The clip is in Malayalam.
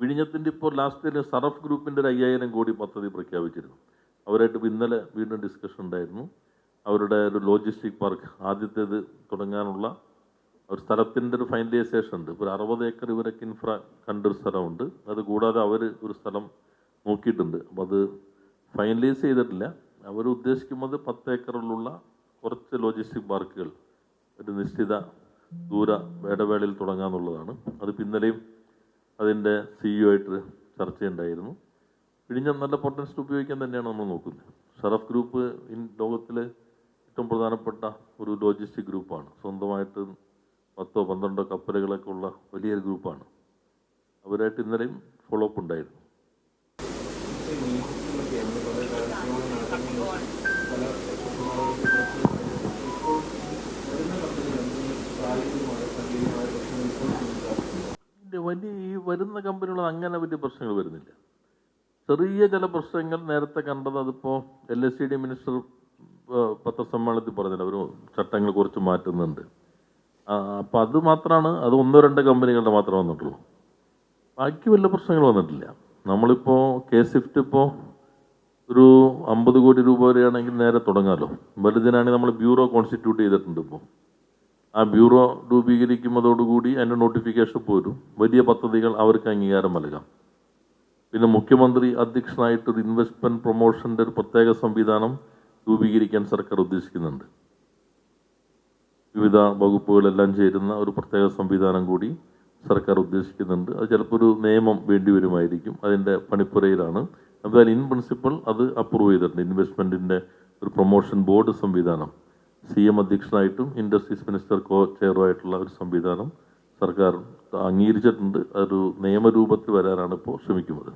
വിഴിഞ്ഞത്തിന്റെ ഇപ്പോൾ ലാസ്റ്റിൽ സറഫ് ഗ്രൂപ്പിന്റെ ഒരു അയ്യായിരം കോടി പദ്ധതി പ്രഖ്യാപിച്ചിരുന്നു. അവരായിട്ട് ഇന്നലെ വീണ്ടും ഡിസ്കഷൻ ഉണ്ടായിരുന്നു. അവരുടെ ഒരു ലോജിസ്റ്റിക് പാർക്ക് ആദ്യത്തേത് തുടങ്ങാനുള്ള ഒരു സ്ഥലത്തിന്റെ ഒരു ഫൈനലൈസേഷൻ ഉണ്ട്. ഒരു അറുപത് ഏക്കർ ഇവരൊക്കെ ഇൻഫ്ര കണ്ടൊരു സ്ഥലമുണ്ട്. അത് കൂടാതെ അവർ ഒരു സ്ഥലം നോക്കിയിട്ടുണ്ട്. അപ്പോൾ അത് ഫൈനലൈസ് ചെയ്തിട്ടില്ല. അവർ ഉദ്ദേശിക്കുന്നത് പത്ത് ഏക്കറിലുള്ള കുറച്ച് ലോജിസ്റ്റിക് പാർക്കുകൾ ഒരു നിശ്ചിത ദൂര ഇടവേളയിൽ തുടങ്ങാന്നുള്ളതാണ് അത് ഇന്നലെയും അതിന്റെ സിഇഒ ആയിട്ട് ചർച്ചയുണ്ടായിരുന്നു. ഇടിഞ്ഞ നല്ല പൊട്ടൻഷ്യൽ ഉപയോഗിക്കാൻ തന്നെയാണ് നമ്മൾ നോക്കുന്നത്. ഷറഫ് ഗ്രൂപ്പ് ഇൻ ലോകത്തിലെ ഏറ്റവും പ്രധാനപ്പെട്ട ഒരു ലോജിസ്റ്റിക് ഗ്രൂപ്പാണ് സ്വന്തമായിട്ട് പത്തോ പന്ത്രണ്ടോ കപ്പലുകളൊക്കെ ഉള്ള വലിയൊരു ഗ്രൂപ്പാണ് അവരായിട്ട് ഇന്നലെയും ഫോളോ അപ്പ് ഉണ്ടായിരുന്നു. വലിയ ഈ വരുന്ന കമ്പനികൾ അങ്ങനെ വലിയ പ്രശ്നങ്ങൾ വരുന്നില്ല. ചെറിയ ചില പ്രശ്നങ്ങൾ നേരത്തെ കണ്ടത് അതിപ്പോൾ L S G D minister പത്രസമ്മേളനത്തിൽ പറഞ്ഞില്ല അവർ ചട്ടങ്ങൾ കുറച്ച് മാറ്റുന്നുണ്ട്. അപ്പം അത് മാത്രമാണ് അത് ഒന്നോ രണ്ടോ കമ്പനികളുടെ മാത്രമേ വന്നിട്ടുള്ളൂ. ബാക്കി വല്ല പ്രശ്നങ്ങൾ വന്നിട്ടില്ല. നമ്മളിപ്പോൾ കെ സ്വിഫ്റ്റ് ഇപ്പോൾ ഒരു അമ്പത് കോടി രൂപ വരെയാണെങ്കിൽ നേരെ തുടങ്ങാമല്ലോ വലുതിനാണെങ്കിൽ നമ്മൾ ബ്യൂറോ കോൺസ്റ്റിറ്റ്യൂട്ട് ചെയ്തിട്ടുണ്ട് ഇപ്പോൾ ആ ബ്യൂറോ രൂപീകരിക്കുന്നതോടുകൂടി അതിന്റെ നോട്ടിഫിക്കേഷൻ പോരും. വലിയ പദ്ധതികൾ അവർക്ക് അംഗീകാരം നൽകാം. പിന്നെ മുഖ്യമന്ത്രി അധ്യക്ഷനായിട്ട് ഒരു ഇൻവെസ്റ്റ്മെന്റ് പ്രൊമോഷന്റെ ഒരു പ്രത്യേക സംവിധാനം രൂപീകരിക്കാൻ സർക്കാർ ഉദ്ദേശിക്കുന്നുണ്ട്. വിവിധ വകുപ്പുകളെല്ലാം ചേരുന്ന ഒരു പ്രത്യേക സംവിധാനം കൂടി സർക്കാർ ഉദ്ദേശിക്കുന്നുണ്ട്. അത് ചിലപ്പോൾ ഒരു നിയമം വേണ്ടി വരുമായിരിക്കും. അതിന്റെ പണിപ്പുരയിലാണ്. എന്തായാലും ഇൻ പ്രിൻസിപ്പൾ അത് അപ്രൂവ് ചെയ്തിട്ടുണ്ട്. ഇൻവെസ്റ്റ്മെന്റിന്റെ ഒരു പ്രൊമോഷൻ ബോർഡ് സംവിധാനം. സി എം അധ്യക്ഷനായിട്ടും ഇൻഡസ്ട്രീസ് മിനിസ്റ്റർ കോ ചെയറുമായിട്ടുള്ള ഒരു സംവിധാനം സർക്കാർ അംഗീകരിച്ചിട്ടുണ്ട്. അതൊരു നിയമരൂപത്തിൽ വരാനാണ് ഇപ്പോൾ ശ്രമിക്കുന്നത്.